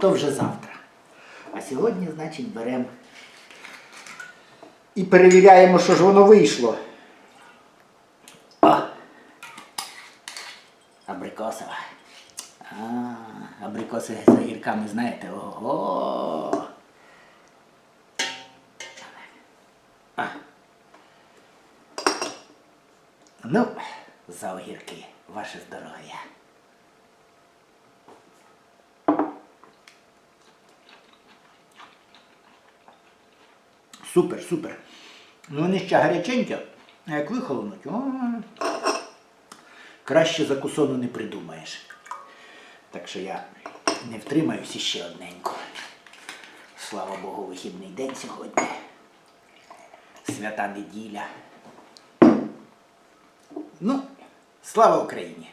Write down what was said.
то вже завтра. А сьогодні, значить, беремо і перевіряємо, що ж воно вийшло. О! Абрикосова. А, абрикоси з огірками, знаєте, ого. Ну, за огірки, ваше здоров'я. Супер, супер. Ну вони ще гаряченькі, а як вихолонуть, краще закусону не придумаєш. Так що я не втримаюсь іще одненько. Слава Богу, вихідний день сьогодні. Свята неділя. Ну, слава Україні!